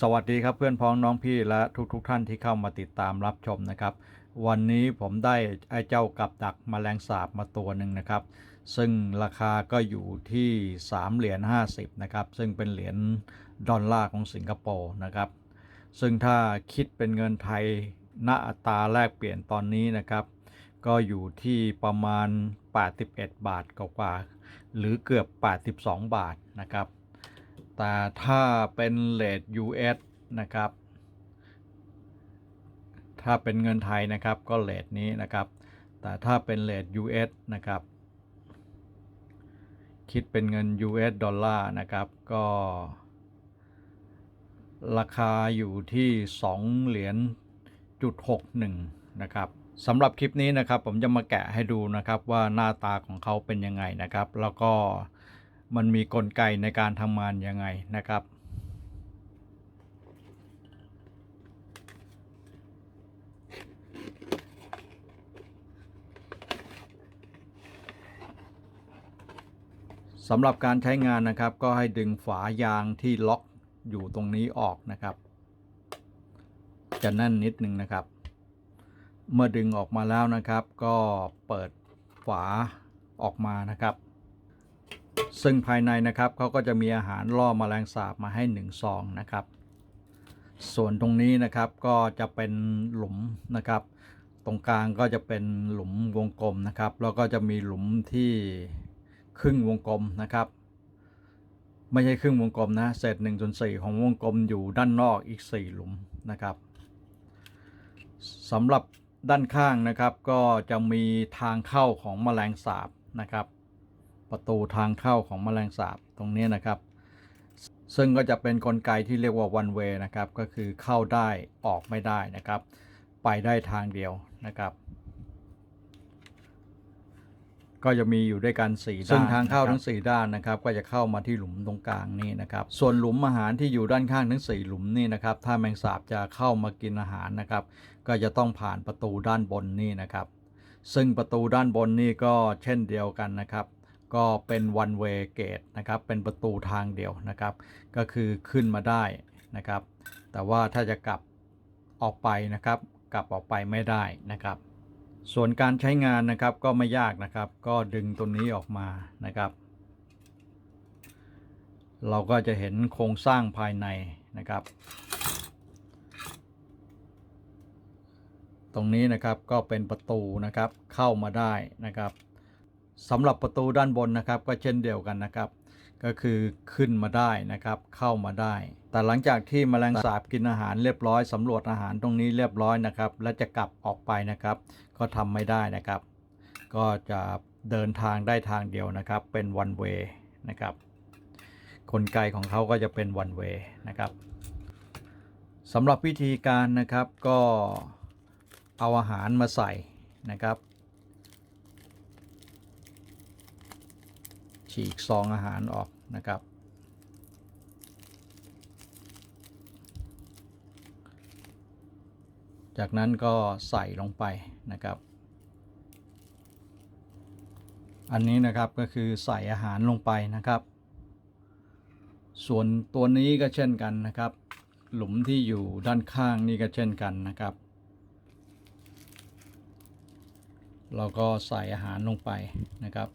สวัสดีครับเพื่อนพ้องน้องพี่และทุกๆทท่านที่เข้ามาติดตามรับชมนะครับ วันนี้ผมได้ไอ้เจ้ากับดักมแมลงสาบมาตัวหนึ่งนะครับ ซึ่งราคาก็อยู่ที่3เหรียญ50นะครับซึ่งเป็นเหรียญดอลลาร์ของสิงคโปร์นะครับ ซึ่งถ้าคิดเป็นเงินไทยณอัตราแลกเปลี่ยนตอนนี้นะครับ ก็อยู่ที่ประมาณ 81 บาทกว่าๆหรือเกือบ 82 บาทนะครับ แต่ถ้าเป็นเลท US นะครับ ถ้าเป็นเงินไทยนะครับก็เลทนี้นะครับ แต่ถ้าเป็นเลท US นะครับ คิดเป็นเงิน US ดอลลาร์นะครับ ก็ ราคาอยู่ที่ 2 เหรียญจุด61นะครับสำหรับคลิปนี้นะครับผมจะมาแกะให้ดูนะครับว่าหน้าตาของเขาเป็นยังไงนะครับ แล้วก็ มันมีกลไกในการทำงานยังไงนะครับ สำหรับการใช้งานนะครับ ก็ให้ดึงฝายางที่ล็อกอยู่ตรงนี้ออกนะครับ จะแน่นนิดนึงนะครับ เมื่อดึงออกมาแล้วนะครับ ก็เปิดฝาออกมานะครับ ซึ่งภายในนะครับเขาก็จะมีอาหารล่อมแมลงสาบมาให้1ซองนะครับ ส่วนตรงนี้นะครับก็จะเป็นหลุมนะครับ ตรงกลางก็จะเป็นหลุมวงกลมนะครับ แล้วก็จะมีหลุมที่ครึ่งวงกลมนะครับ ไม่ใช่ครึ่งวงกลมนะเศษ1ส่วน4ของวงกลมอยู่ด้านนอกอีก 4 หลุมนะครับสำหรับด้านข้างนะครับก็จะมีทางเข้าของแมลงสาบนะครับ ประตูทางเข้าของแมลงสาบตรงนี้นะครับ ซึ่งก็จะเป็นนกลไกที่เรียกว่า one way นะครับ ก็คือเข้าได้ออกไม่ได้นะครับ ไปได้ทางเดียวนะครับ ก็จะมีอยู่ด้วยกัน4ด้านซึ่งทางเข้าทั้ง 4 ด้านนะครับ ก็จะเข้ามาที่หลุมตรงกลางนี่นะครับ ส่วนหลุมอาหารที่อยู่ด้านข้างทั้ง 4 หลุมนี่นะครับ ถ้าแมงสาบจะเข้ามากินอาหารนะครับ ก็จะต้องผ่านประตูด้านบนนี่นะครับ ซึ่งประตูด้านบนนี่ก็เช่นเดียวกันนะครับ ก็เป็น one way gate นะครับเป็นประตูทางเดียวนะครับ ก็คือขึ้นมาได้นะครับ แต่ว่าถ้าจะกลับออกไปนะครับ กลับออกไปไม่ได้นะครับ ส่วนการใช้งานนะครับก็ไม่ยากนะครับ ก็ดึงตัวนี้ออกมานะครับ เราก็จะเห็นโครงสร้างภายในนะครับ ตรงนี้นะครับก็เป็นประตูนะครับเข้ามาได้นะครับ สำหรับประตูด้านบนนะครับก็เช่นเดียวกันนะครับ ก็คือขึ้นมาได้นะครับ เข้ามาได้ แต่หลังจากที่แมลงสาบกินอาหารเรียบร้อยสำรวจอาหารตรงนี้เรียบร้อยนะครับ และจะกลับออกไปนะครับ ก็ทำไม่ได้นะครับ ก็จะเดินทางได้ทางเดียวนะครับ เป็น one way นะครับกลไกของเขาก็จะเป็น one way นะครับสำหรับวิธีการนะครับก็เอาอาหารมาใส่นะครับ ฉีกซองอาหารออกนะครับ จากนั้นก็ใส่ลงไปนะครับ อันนี้นะครับก็คือใส่อาหารลงไปนะครับ ส่วนตัวนี้ก็เช่นกันนะครับ หลุมที่อยู่ด้านข้างนี่ก็เช่นกันนะครับ เราก็ใส่อาหารลงไปนะครับ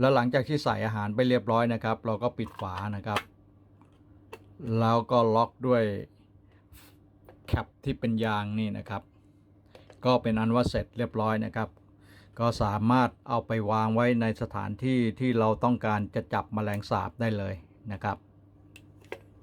แล้วหลังจากที่ใส่อาหารไปเรียบร้อยนะครับ เราก็ปิดฝานะครับ แล้วก็ล็อกด้วยแคปที่เป็นยางนี่นะครับ ก็เป็นอันว่าเสร็จเรียบร้อยนะครับ ก็สามารถเอาไปวางไว้ในสถานที่ที่เราต้องการจะจับแมลงสาบได้เลยนะครับ